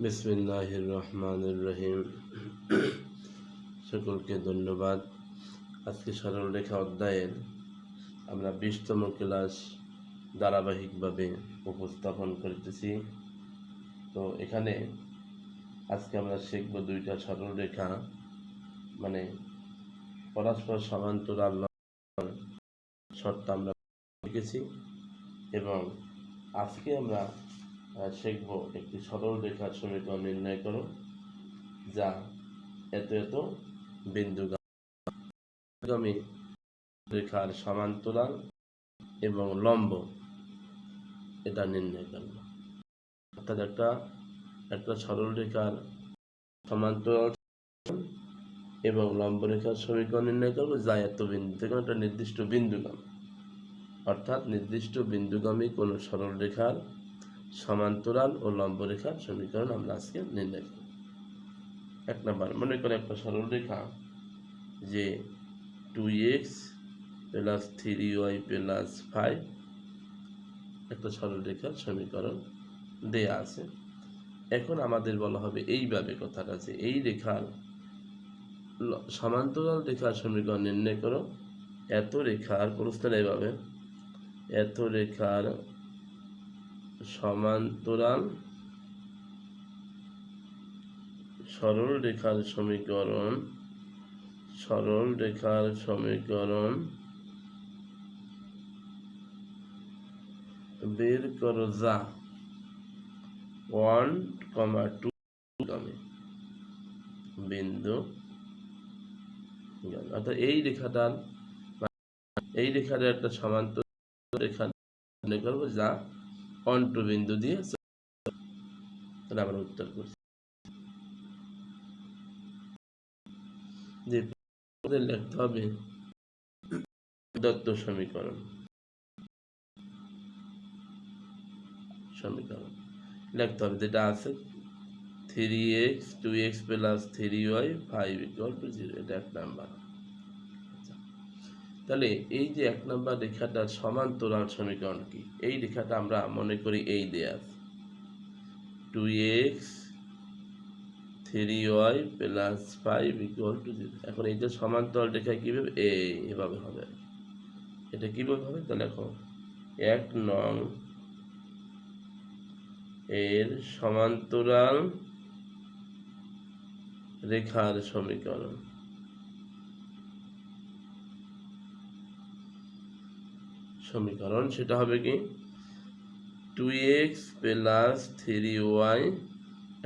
বিসমিল্লাহির রহমানির রহিম সকলকে ধন্যবাদ। আজকে সরলরেখা অধ্যায়ের আমরা বিশতম ক্লাস ধারাবাহিকভাবে উপস্থাপন করতেছি। তো এখানে আজকে আমরা শিখব দুইটা সরলরেখা। মানে পরস্পর সমান্তরাল শর্ত আমরা শিখেছি এবং আজকে আমরা শিখব। একটি সরল রেখার সমীকরণ নির্ণয় করো, যা এত এত বিন্দুগামী রেখার সমান্তরাল এবং লম্ব। এটা নির্ণয় করব। অর্থাৎ একটা একটা সরল রেখার সমান্তরাল এবং লম্ব রেখার সমীকরণ নির্ণয় করব, যা এত বিন্দু থেকে একটা নির্দিষ্ট বিন্দুগামী। অর্থাৎ নির্দিষ্ট বিন্দুগামী কোনো সরল রেখার সমান্তরাল ও লম্ব রেখার সমীকরণ আমরা আজকে নির্ণয় করব। এক নম্বর, মনে করে একটা সরল রেখা যে two x plus three y plus five একটা সরল রেখার সমীকরণ দেয়া আছে। এখন আমাদের বলা হবে এইভাবে কথাটা যে এই রেখার সমান্তরাল রেখার সমীকরণ নির্ণয় করো। এত রেখার প্রশ্নটা এইভাবে এত রেখার সমান্তরাল সরল রেখার সমীকরণ, সরল রেখার সমীকরণ বের করো যা ওয়ান কমা টু গামী বিন্দু। অর্থাৎ এই রেখাটার, এই রেখার একটা সমান্তর রেখা নির্ণয় করব যা অন্টু বিন্দু দিয়ে তাহলে আমরা উত্তর করছি। যে লিখতে হবে দত্ত সমীকরণ। সমীকরণ। লিখতে হবে যেটা আছে three x two x plus three y five equals to zero এটা এক নাম্বার তাহলে এই যে এক নম্বর রেখাটার সমান্তরাল সমীকরণ কি? এই রেখাটা আমরা মনে করি এই দেয়া two x three y plus five equals to zero এখন এইটা সমান্তরাল রেখা কীভাবে? এ, এভাবে হবে। এটা কীভাবে হবে? তাহলে এখন এক নং এর সমান্তরাল রেখার সমীকরণ। সমীকরণ, সেটা হবে কি? Two x plus three y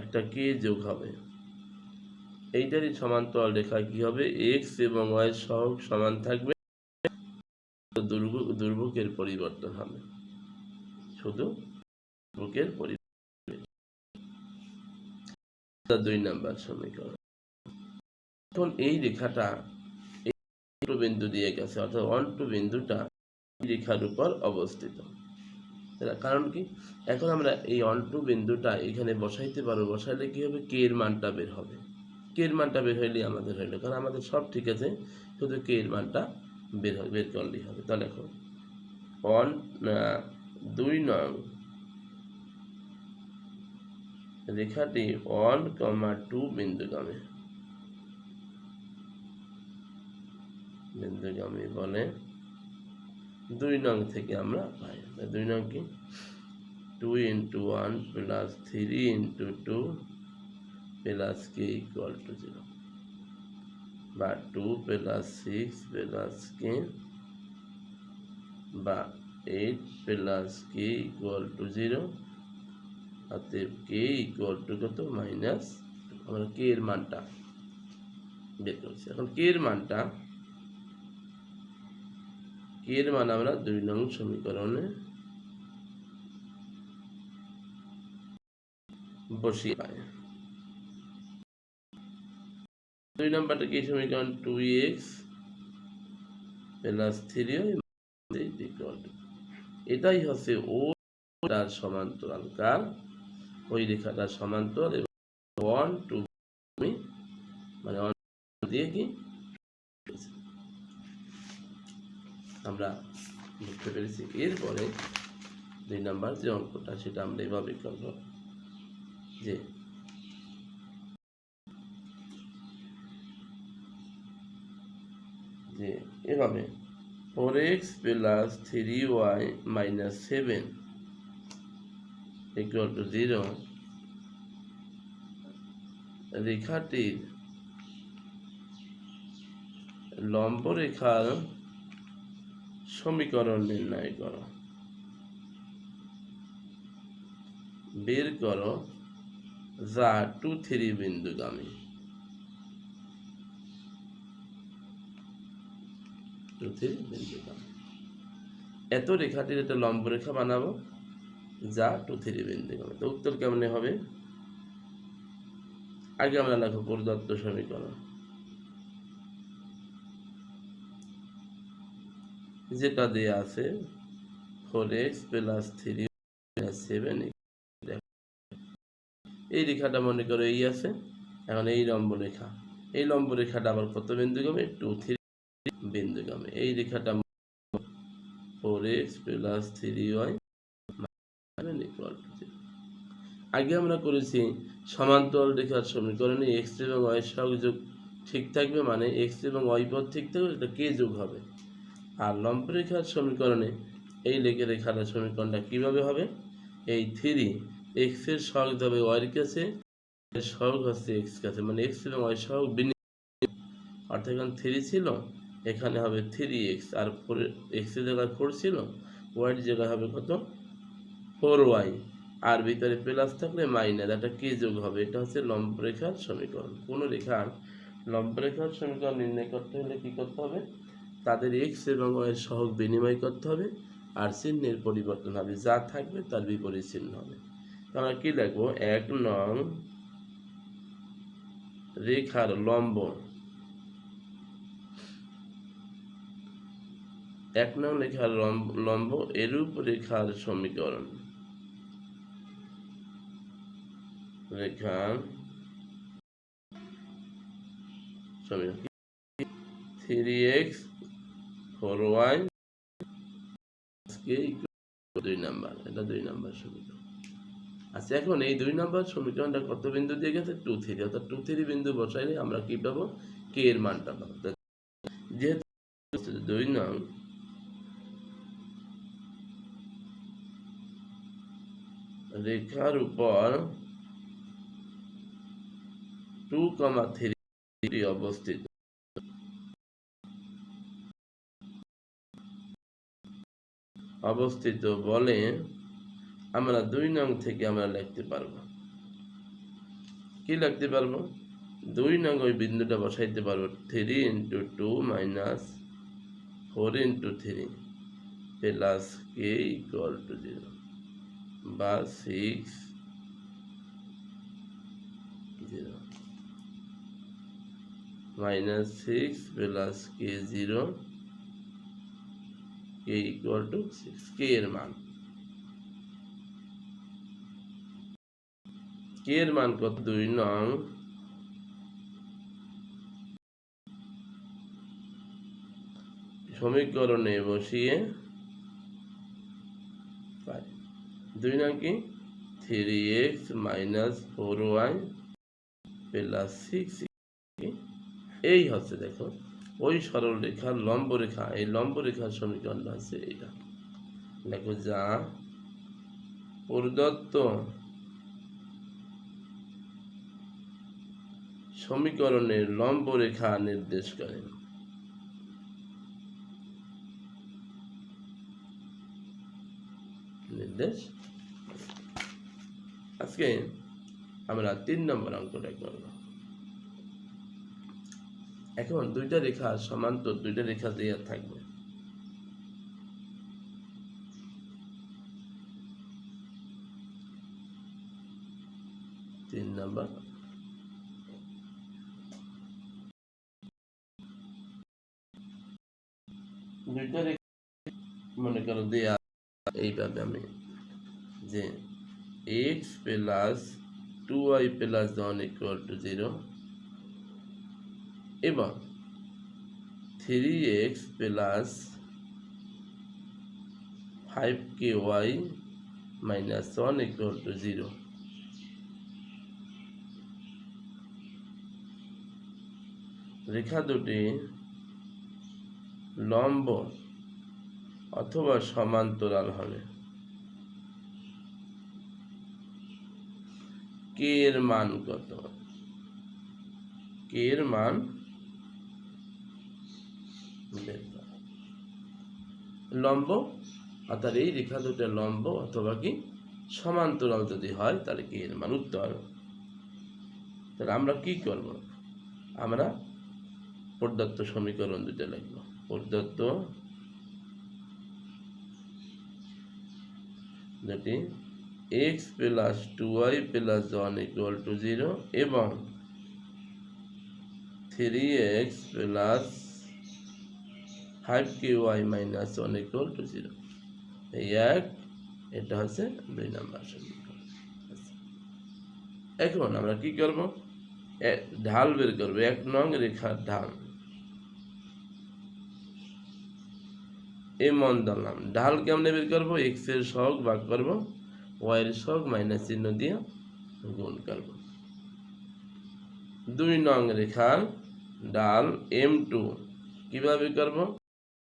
একটা কে যোগ হবে। এইটারই সমান্তরাল রেখা কি হবে? এক্স এবং ওয়াই সহগ সমান থাকবে। দুর্ভোগ দুর্ভোগের পরিবর্তন হবে। শুধু দুর্ভোগের পরিবর্তন। দুই নাম্বার সমীকরণ। এখন এই রেখাটা বিন্দু দিয়ে গেছে, অর্থাৎ ওয়ান টু বিন্দুটা রেখার উপর অবস্থিত। কারণ কি? এখন আমরা এই অন টু বিন্দুটা এখানে বসাইতে পারব। বসাইলে কি হবে? কে এর মানটা বের হবে। কে এর মানটা বের হইলে আমাদের হইল। কারণ আমাদের সব ঠিক আছে। শুধু কে এর মানটা বের হয়, বের করলেই হবে। তাহলে এখন অন দুই নং রেখাটি ওয়ান কমা টু বিন্দুগামী। বিন্দুগামী বলে দুই নং থেকে আমরা পাই। দুই নং কি? Two into one plus three into two plus k equals to zero বা two plus six plus k বা eight plus k equals to zero অতএব কে ইকুয়াল টু কত? মাইনাস আমরা কে এর মানটা বের করছি। এখন কে এর মানটা এর মান আমরা দুই নং সমীকরণে বসিয়ে পাই। দুই নম্বরটা কি সমীকরণ? টু এক্স প্লাস থ্রি এটাই হচ্ছে ও তার সমান্তরাল কার। ওই রেখাটার সমান্তরাল এবং ওয়ান টু মানে দিয়ে কি? আমরা বুঝতে পেরেছি। এরপরে দুই নাম্বার যে অঙ্কটা, সেটা আমরা এভাবে করব যে যে এভাবে four x plus three y minus seven equals to zero রেখাটির লম্ব রেখার সমীকরণ নির্ণয় করো। বের করো যা টু থ্রি বিন্দুগামী। টু থ্রি বিন্দুগামী। এত রেখাটির একটা লম্ব রেখা বানাবো, যা টু থ্রি বিন্দুগামী। তো উত্তর কেমনে হবে? আগে আমরা লেখো প্রদত্ত সমীকরণ। যেটা দেয়া আছে four x plus three seven এই রেখাটা মনে করো এই আছে, এখন এই লম্ব রেখা। এই লম্ব রেখাটা আবার কত বিন্দুগামী টু থ্রি বিন্দুগামী এই রেখাটা four x plus three y আগে আমরা করেছি সমান্তরাল রেখার সমীকরণে এক্স এবং ওয়াই সংযোগ ঠিক থাকবে মানে এক্স এবং ওয়াই পদ ঠিক থাকবে, এটা কে যোগ হবে। আর লম্ব রেখার সমীকরণে এই লেখে রেখার সমীকরণটা কীভাবে হবে? এই থ্রি এক্সের সহগ হবে ওয়াইয়ের কাছে সহগ হচ্ছে এক্স কাছে মানে এক্স এবং ওয়াই সহগ অর্থাৎ এখানে থ্রি ছিল, এখানে হবে থ্রি এক্স, আর ফোর এক্সের জায়গায় ফোর ছিল ওয়াইয়ের জায়গায় হবে কত? Four Y. আর ভিতরে প্লাস থাকলে মাইনাস একটা কে যোগ হবে? এটা হচ্ছে লম্ব রেখার সমীকরণ। কোনো রেখার লম্ব রেখার সমীকরণ নির্ণয় করতে হলে কী করতে হবে? তাদের এক্স এবং ওয়ের সহগ বিনিময় করতে হবে আর চিহ্নের পরিবর্তন হবে। যা থাকবে তার বিপরীত চিহ্ন হবে। তো আমরা কি লিখব এক নং রেখার লম্ব। এক নং রেখার লম্ব এরূপ রেখার সমীকরণ। রেখা সমীকরণ। থ্রি এক্স ফোর ওয়াই দুই নাম্বার, এটা দুই নাম্বার সমীকরণ। আচ্ছা এখন এই দুই নাম্বার সমীকরণটা কত বিন্দু দিয়ে গেছে? টু থ্রি অর্থাৎ টু থ্রি বিন্দু বসাইলে আমরা কি পাবো? কে এর মানটা পাবো। যেহেতু দুই নং, রেখার উপর টু কমা থ্রি অবস্থিত। অবস্থিত বলে আমরা দুই নং থেকে আমরা লিখতে পারব। কি লিখতে পারব? দুই নং ওই বিন্দুটা বসাইতে পারব three into two minus four into three plus k equals to zero বা six zero minus six plus k zero k equals to six k এর মান। কে এর মান কত? দুই নং। সমীকরণে বসিয়ে দুই নং কি? Three x minus four y plus six এই হচ্ছে দেখো। ওই সরল রেখার লম্ব রেখা এই লম্ব রেখার সমীকরণটা হচ্ছে এটা। দেখো যা প্রদত্ত সমীকরণের লম্ব রেখা নির্দেশ করে। নির্দেশ? আজকে আমরা তিন নম্বর অঙ্কটা করব। এখন দুইটা রেখা সমান্তর দুইটা রেখা দেওয়া থাকবে। তিন নম্বর। দুইটা রেখা মনে করো দেয়া এইভাবে আমি যে x plus two y plus one equals to zero এবং three x plus five k y minus one equals to zero রেখা দুটি লম্ব অথবা সমান্তরাল হবে। কে এর মান কত? কে এর মান বের করো। লম্ব অর্থাৎ এই রেখা দুটো লম্ব অথবা কি সমান্তরাল যদি হয়, তাহলে কি এর মান উত্তর তাহলে আমরা কি করব? আমরা প্রদত্ত সমীকরণ দুটো লিখব। প্রদত্ত যেটি x plus two y plus one equals to zero এবং three x plus five k y minus one equals to zero. এই এক, এটা হচ্ছে দুই নাম্বার আচ্ছা। এখন আমরা কি করব? ঢাল বের করব। এক নং রেখার ঢাল। এ মন দিলাম ঢাল কেমনে বের করব? এক্সের সহগ ভাগ করব। ওয়াই এর সহগ মাইনাস চিহ্ন দিয়ে গুণ করব। দুই নং রেখার ডাল এম টু কীভাবে করব?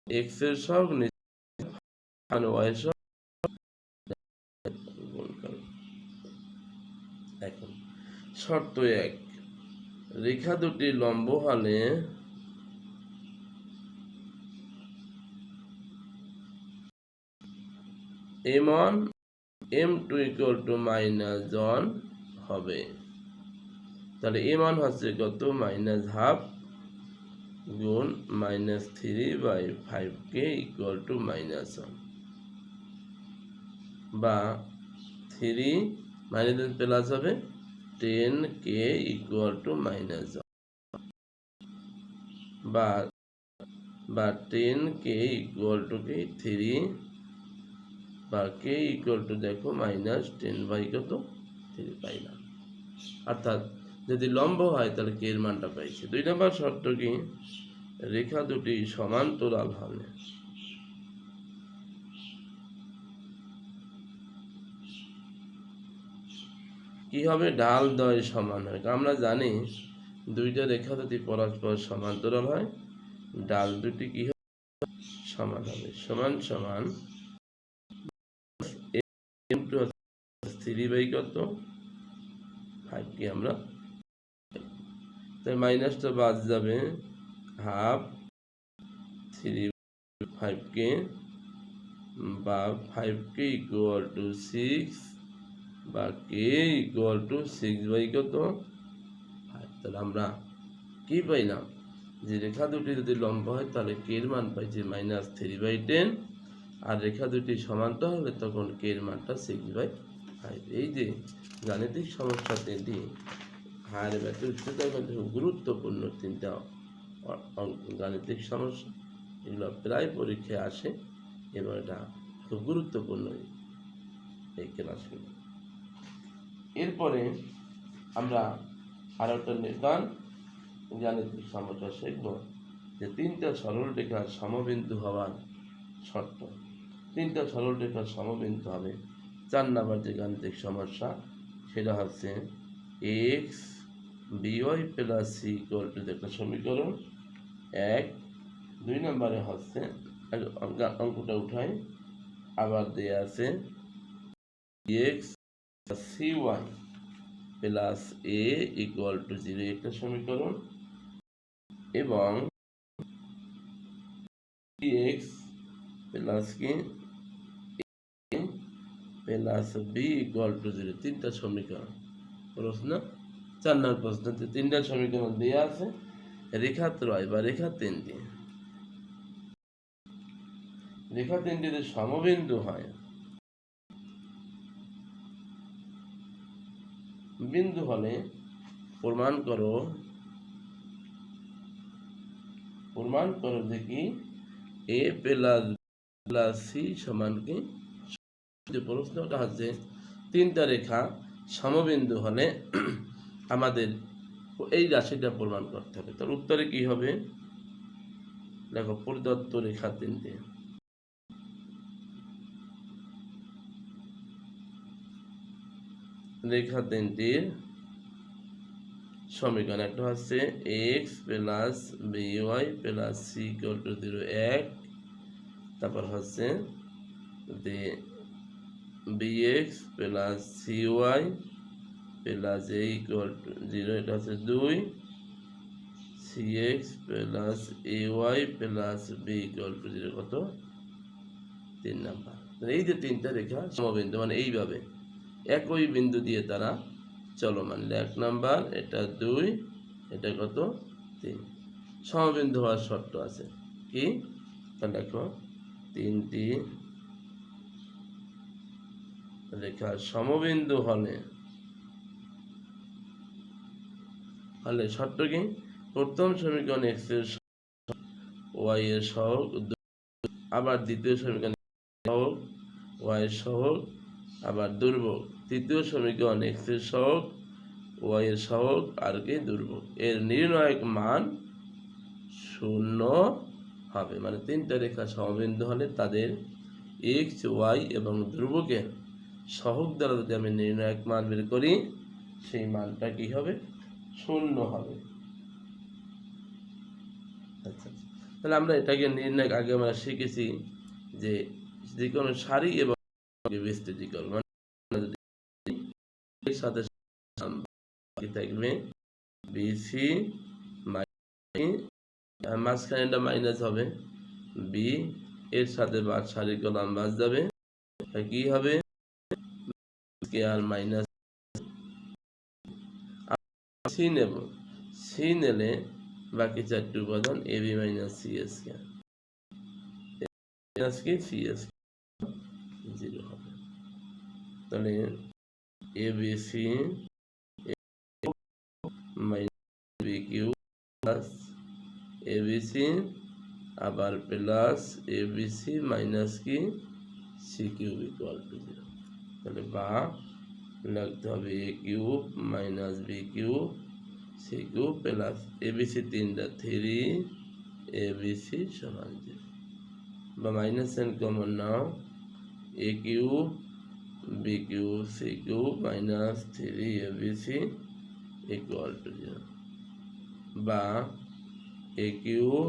এক্সের সহগ নিচে ওয়াই সহগ গুণ করব এখন শর্ত এক, রেখা দুটি লম্ব হলে m one m two equals to minus one হবে। তাহলে এম ওয়ান হচ্ছে কত? মাইনাস হাফ গুণ minus three by five k equals to minus one বা থ্রি মাইনাস প্লাস হবে ten k equals to minus বা বা টেন কে ইকুয়াল টু কি? থ্রি বা কে ইকুয়াল টু দেখো মাইনাস টেন বাই কত? থ্রি পাইলাম অর্থাৎ যদি লম্ব হয়, তাহলে কে এর মানটা পাইছি? দুই নম্বর শর্ত কি? রেখা দুটি সমান্তরাল হবে। কি হবে? ঢাল দয় সমান হয়। আমরা জানি দুইটা রেখা যদি পরস্পর সমান্তরাল হয়। ডাল দুটি কি হবে সমান হবে। সমান সমান থ্রি বাই কত? ফাইভ কি আমরা তাই মাইনাসটা বাদ যাবে হাফ থ্রি ফাইভ কে বা five k equals to six বা k equals to six by কত? তাহলে আমরা কি পাইলাম? যে রেখা দুটি যদি লম্বা হয়, তাহলে কে এর মান পাইছি মাইনাস থ্রি বাই টেন আর রেখা দুটি সমান্তর হবে, তখন কে এর মানটা সিক্স বাই ফাইভ এই যে গাণিতিক সমস্যা তিনটি হায়ার ব্যাটের উচ্চতার মধ্যে গুরুত্বপূর্ণ তিনটা গাণিতিক সমস্যা। এগুলো প্রায় পরীক্ষায় আসে এবং এটা খুব গুরুত্বপূর্ণ এই ক্লাসগুলো। এরপরে আমরা আরও একটা নির্মাণ গাণিতিক সমস্যা শিখব যে তিনটা সরল রেখার সমবিন্দু হওয়ার শর্ত। তিনটা সরল রেখার সমবিন্দু হবে চার নাম্বার যে গাণিতিক সমস্যা, সেটা হচ্ছে x b y plus c equals to একটা সমীকরণ এক। দুই নম্বরে হচ্ছে অঙ্কটা উঠাই। আবার দেয়া আছে x c y plus a equals to zero একটা সমীকরণ। এবং এক্স প্লাস কি plus b equals to zero তিনটা সমীকরণ। প্রশ্ন? চার নম্বর প্রশ্ন যে তিনটা সমীকরণ দেওয়া আছে, রেখা ত্রয় বা রেখা তিনটি। রেখা তিনটি যদি সমবিন্দু হয়। বিন্দু হলে প্রমাণ করো প্রমাণ করো যে কি, এ প্লাস প্লাস সি সমান কি? যে প্রশ্নটা হচ্ছে, তিনটা রেখা সমবিন্দু হলে আমাদের এই রাশিটা প্রমাণ করতে হবে। তার উত্তরে কি হবে? দেখো, প্রদত্ত রেখা তিনটে। রেখা তিনটির সমীকরণ। একটা হচ্ছে x plus b y plus c equals to zero এক। তারপর হচ্ছে যে b x plus c y plus a equals to zero এটা হচ্ছে দুই। C x plus a y plus b equals to zero কত? তিন নাম্বার। এই যে তিনটা রেখা, সমবিন্দু মানে এইভাবে একই বিন্দু দিয়ে তারা চলমান। এক নাম্বার, এটা দুই, এটা কত? তিন। সমবিন্দু হওয়ার শর্ত আছে। কি? তা দেখো, তিনটি রেখা সমবিন্দু হলে হলে শর্ত কি? প্রথম সমীকরণ এক্সের ওয়াই এর সহগ আবার দ্বিতীয় সমীকরণ সহগ ওয়াই এর সহগ, আবার দুর্ভোগ তৃতীয় সমীকরণ এক্সের সহগ ওয়াই এর সহগ, আর কি? দুর্ভোগ এর নির্ণায়ক মান শূন্য হবে। মানে তিনটা রেখা সমবিন্দু হলে তাদের এক্স ওয়াই এবং ধ্রুবকের সহগ দ্বারা যদি আমি নির্ণায়ক মান বের করি, সেই মানটা কি হবে? শূন্য হবে আচ্ছা আচ্ছা। তাহলে আমরা এটাকে নির্ণয় আগে আমরা শিখেছি যে যে কোনো সারি এবং বিস্তৃতিকরণ মানে সাথে থাকবে বিসি মাঝখানে এটা মাইনাস হবে বি এর সাথে বাদ সারি কলাম বাদ যাবে কি হবে আর মাইনাস সি নেব। সি নিলে বাকি চারটি উপাদান a, b minus c s k minus কি? সি এস জিরো হবে। তাহলে a, b, c minus b q plus a, b, c, আবার plus a, b, c minus কি? C cube equals to zero. তাহলে বা, লিখতে হবে a cube minus b cube c cube plus a b c তিনটা three a b c সমান zero বা minus n common now a cube b cube c cube minus three a b c equals to zero বা a cube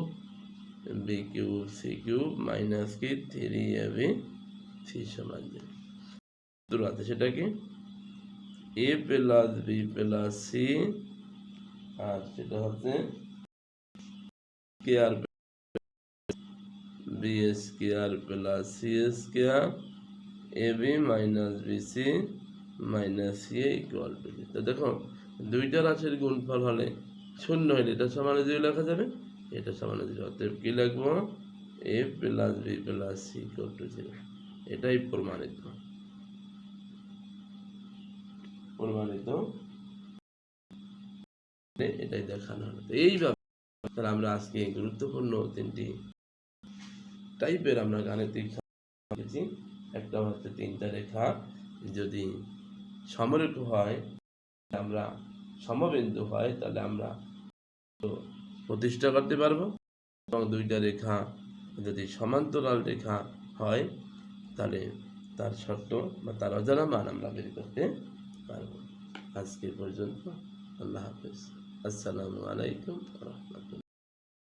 b cube c cube minus কি? Three a b c সমান zero দুটো সেটা কি? A plus b plus c আর সেটা হচ্ছে square b s square plus c s square a b minus b c minus c equals to তো দেখো, দুইটা রাশির গুণফল হলে শূন্য হলে এটা সমানে জিরো লেখা যাবে, এটা সমানে জিরো। অতএব কি লিখব? A plus b plus c equals to zero এটাই প্রমাণিত। প্রমাণিত এটাই দেখানো হলো তো এইভাবে আমরা আজকে গুরুত্বপূর্ণ তিনটি টাইপের আমরা গাণিতিক শিখেছি একটা হচ্ছে তিনটা রেখা। যদি সমরেখ হয় আমরা সমবিন্দু হয়, তাহলে আমরা প্রতিষ্ঠা করতে পারব। এবং দুইটা রেখা যদি সমান্তরাল রেখা হয়, তাহলে তার শর্ত বা তার অজানা মান আমরা বের করতে পারব। আজকে পর্যন্ত আল্লাহ হাফেজ। আসসালামু আলাইকুম